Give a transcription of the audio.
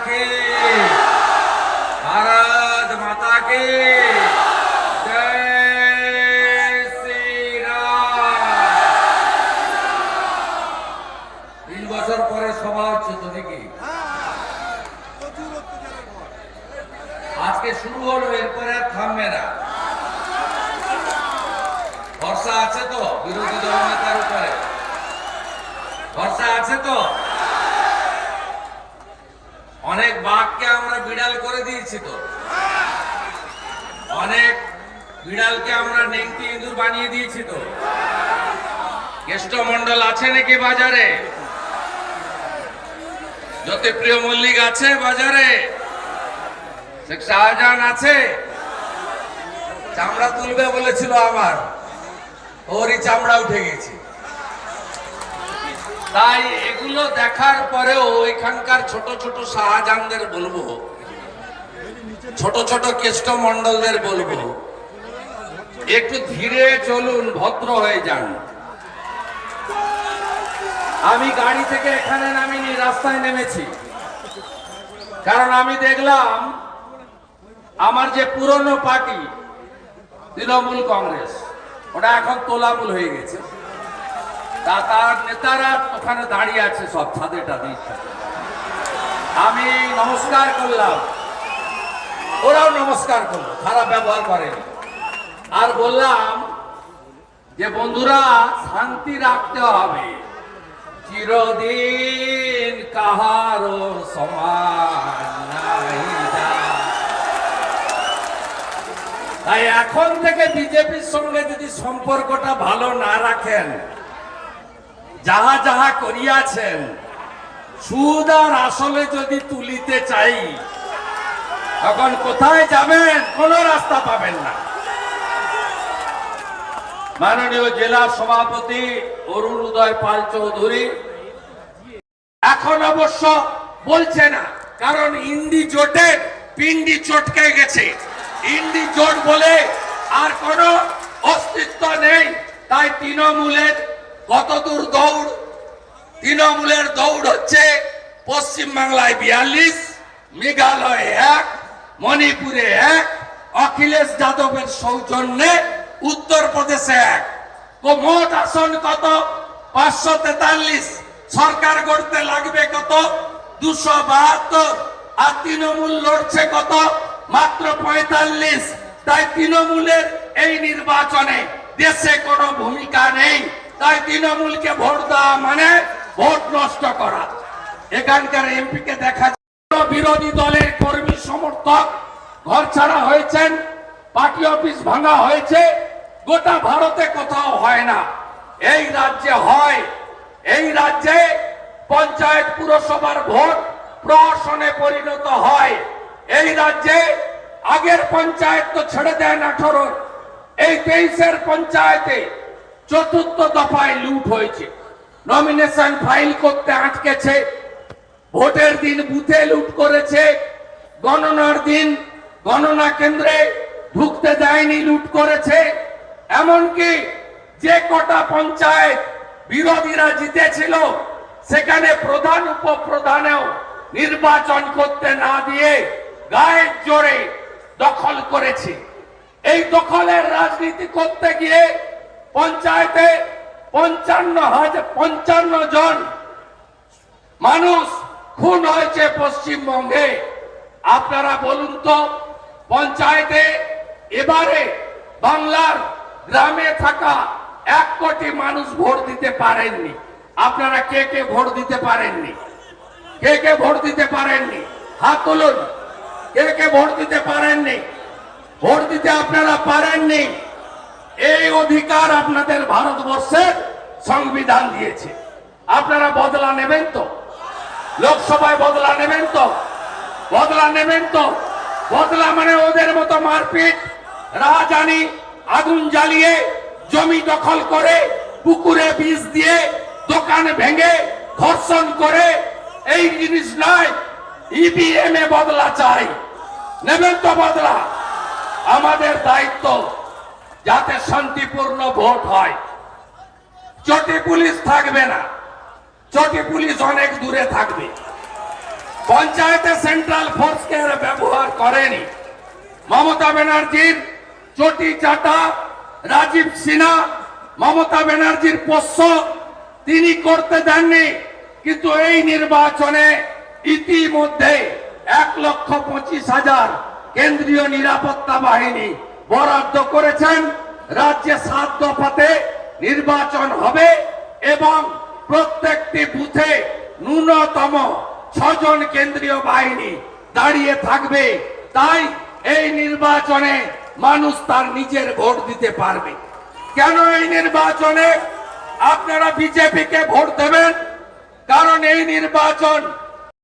की भारत माता की जय श्री রাম তিন বছর পরে সভা হচ্ছে তো নাকি আজকে শুরু হলো এরপরে আর থামবে না ভরসা আছে তো বিরোধী দল নেতার উপরে ভরসা আছে তো অনেক বাঘকে আমরা বিড়াল করে দিয়েছি তো। অনেক বিড়ালকে আমরা নেংটি ইঁদুর বানিয়ে দিয়েছি তো। কেষ্টমন্ডল আছে নাকি বাজারে? জ্যোতিপ্রিয় মল্লিক আছে বাজারে? শেখ শাহজাহান আছে? চামড়া তুলবে বলেছিল আমার। ওরই চামড়া উঠে গেছে। তাই এগুলো দেখার পরেও এখানকার ছোট ছোট শাহজাহানদের বলব। ছোট ছোট কেষ্ট মন্ডলদের বলব। একটু ধীরে চলুন, ভদ্র হয়ে যান। আমি গাড়ি থেকে এখানে নামিনি, রাস্তায় নেমেছি। কারণ আমি দেখলাম, আমার যে পুরনো পার্টি, তৃণমূল কংগ্রেস, ওটা এখন তোলামূল হয়ে গেছে। তার নেতারা ওখানে দাঁড়িয়ে আছে, সব ছাদে টাদে আমি নমস্কার করলাম। ওরাও নমস্কার করল, খারাপ ব্যবহার করেনি। আর বললাম যে, বন্ধুরা, শান্তি রাখতে হবে। চিরদিন কাহারো সমান তাই এখন থেকে বিজেপির সঙ্গে যদি সম্পর্কটা ভালো না রাখেন যাহা যাহা করিয়াছেন, সুদ আর আসলে যদি তুলিতে চাই, তখন কোথায় যাবেন? কোন রাস্তা পাবেন না। মাননীয় জেলা সভাপতি অরুণ উদয় পাল চৌধুরী, এখন অবশ্য বলছে না, কারণ ইন্দি জোটে পিন্ডি চটকে গেছে। ইন্দি জোট বলে আর কোনো অস্তিত্ব নেই, তাই তৃণমূলের কতদূর দৌড়? তৃণমূলের দৌড় হচ্ছে পশ্চিম বাংলায় বিয়াল্লিশ, মেঘালয়ে এক, মণিপুরে এক, অখিলেশ যাদবের সৌজন্যে উত্তরপ্রদেশে এক। মোট আসন কত? পাঁচশো তেতাল্লিশ। সরকার গড়তে লাগবে কত? দুশো বাহাত্তর। আর তৃণমূল লড়ছে কত? মাত্র পঁয়তাল্লিশ। তাই তৃণমূলের এই নির্বাচনে দেশে কোনো ভূমিকা নেই। তাই তৃণমূলকে ভোট দেওয়া মানে ভোট নষ্ট করা। এখানকার এমপি কে দেখা বিরোধী দলের কর্মী সমর্থক। ঘর ছাড়া হয়েছেন, পার্টি অফিস ভাঙা হয়েছে, গোটা ভারতে কোথাও হয় না। এই রাজ্যে হয়, এই রাজ্যে পঞ্চায়েত পুরসভার ভোট প্রহসনে পরিণত হয়। এই রাজ্যে আগের পঞ্চায়েত তো ছেড়ে দেন আঠারো, এই তেইশের পঞ্চায়েতে চতুর্থ দফায় লুট হয়েছে। নমিনেশন ফাইল করতে আটকেছে। ভোটের দিন বুথে লুট করেছে। গণনার দিন গণনা কেন্দ্রে ঢুকতে দেয়নি, লুট করেছে। এমনকি যে কটা পঞ্চায়েত বিরোধীরা জিতেছিল, সেখানে প্রধান উপপ্রধানেও নির্বাচন করতে না দিয়ে গায়ের জোরে দখল করেছে। এই দখলের রাজনীতি করতে গিয়ে পঞ্চায়েতে পঞ্চান্ন হাজার, পঞ্চান্ন জন মানুষ খুন হয়েছে পশ্চিমবঙ্গে। আপনারা বলুন তো, পঞ্চায়েতে এবারে বাংলার গ্রামে থাকা এক কোটি মানুষ ভোট দিতে পারেননি। আপনারা কে কে ভোট দিতে পারেননি? কে কে ভোট দিতে পারেননি? হাত তুলুন। কে কে ভোট দিতে পারেননি? ভোট দিতে আপনারা পারেননি? এই অধিকার আপনাদের ভারতবর্ষের সংবিধান দিয়েছে। আপনারা বদলা নেবেন তো? লোকসভায় বদলা নেবেন তো? বদলা নেবেন তো? বদলা মানে ওদের মতো মারপিট রাজানি আগুন জ্বালিয়ে, জমি দখল করে, পুকুরে বিষ দিয়ে, দোকান ভেঙে, ধর্ষণ করে, এই জিনিস নয় ইভিএম এ বদলা চাই। নেবেন তো বদলা? আমাদের দায়িত্ব যাতে শান্তিপূর্ণ ভোট হয়। চটি পুলিশ থাকবে না চটি পুলিশ অনেক দূরে থাকবে, পঞ্চায়েতে সেন্ট্রাল ফোর্সকে ব্যবহার করেনি। মমতা ব্যানার্জির চটি চাটা, রাজীব সিনহা, মমতা ব্যানার্জির পোষ্য, তিনি করতে দেননি। কিন্তু এই নির্বাচনে ইতিমধ্যে এক লক্ষ পঁচিশ হাজার কেন্দ্রীয় নিরাপত্তা বাহিনী বরাদ্দ করেছেন। রাজ্যে সাত দফাতে নির্বাচন হবে এবং প্রত্যেকটি বুথে ন্যূনতম ছজন কেন্দ্রীয় বাহিনী দাঁড়িয়ে থাকবে। তাই এই নির্বাচনে মানুষ তার নিজের ভোট দিতে পারবে। কেন এই নির্বাচনে আপনারা বিজেপিকে ভোট দেবেন? কারণ এই নির্বাচন